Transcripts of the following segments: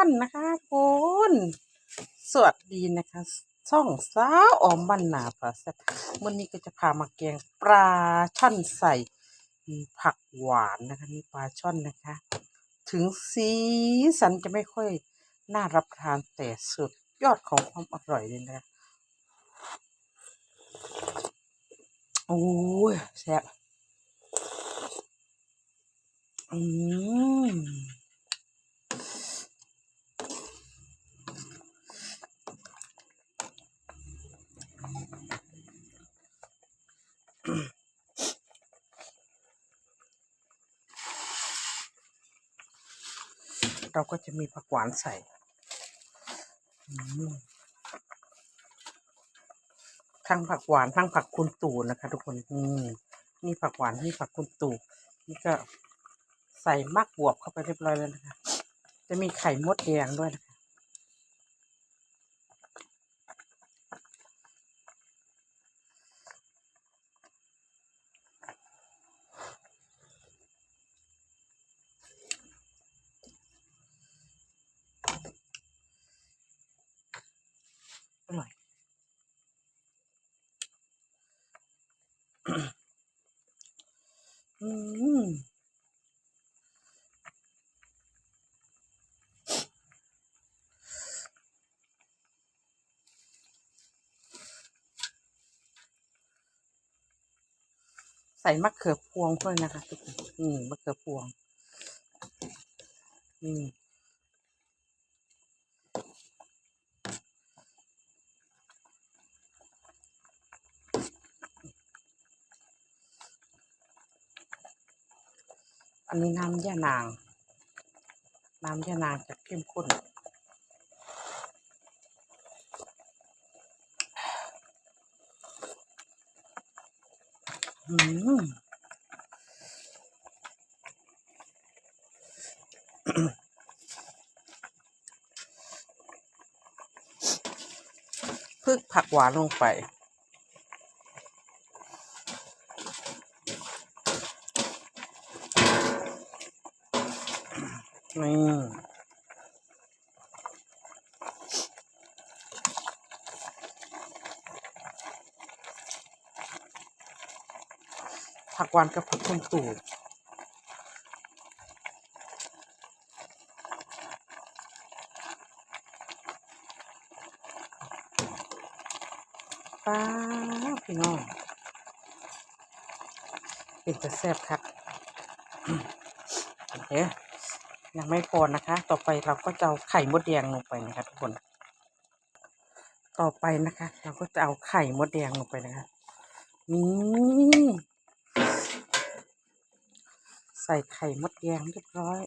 ช่อนนะคะคุณสวัสดีนะคะ ช่องสาวออมบ้านนาปลาแซ่บวันนี้ก็จะพามาแกงปลาช่อนใส่ผักหวานนะคะนี่ปลาช่อนนะคะ ถึงสีสันจะไม่ค่อยน่ารับทานแต่สุดยอดของความอร่อยเลยนะคะโอ้ยแซ่บอืม เราก็จะมีผักหวานใส่ทั้งผักหวานทั้งผักคุณตู่นะคะ ทุกคนอืมนี่ผักหวานนี่ผักคุณตู่นี่ก็ใส่มากบวบเข้าไปเรียบร้อยแล้วนะคะ จะมีไข่มดแดงด้วยนะคะ อร่อย อืมใส่มะเขือพวงด้วยนะคะทุกคนอืมมะเขือพวงอื อันนี้น้ำย่านาง น้ำย่านางจะเข้มข้นอืมพึกผักหวานลงไป นี่ผักหวานกับผักคุณตู่ป้าพี่น้องเป็นจะแซ่บครับโอเค ยังไม่พอนะคะ ต่อไปเราก็จะเอาไข่มดแดงลงไปนะคะทุกคน ต่อไปนะคะ เราก็จะเอาไข่มดแดงลงไปนะคะนี่ใส่ไข่มดแดงเรียบร้อย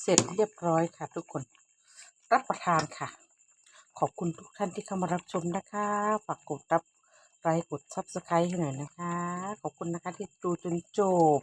เสร็จเรียบร้อยค่ะทุกคน รับประทานค่ะ ขอบคุณทุกท่านที่เข้ามารับชมนะคะ ฝากกดรับ ไลค์กดซับสไครต์ให้หน่อยนะคะ ขอบคุณนะคะที่ดูจนจบ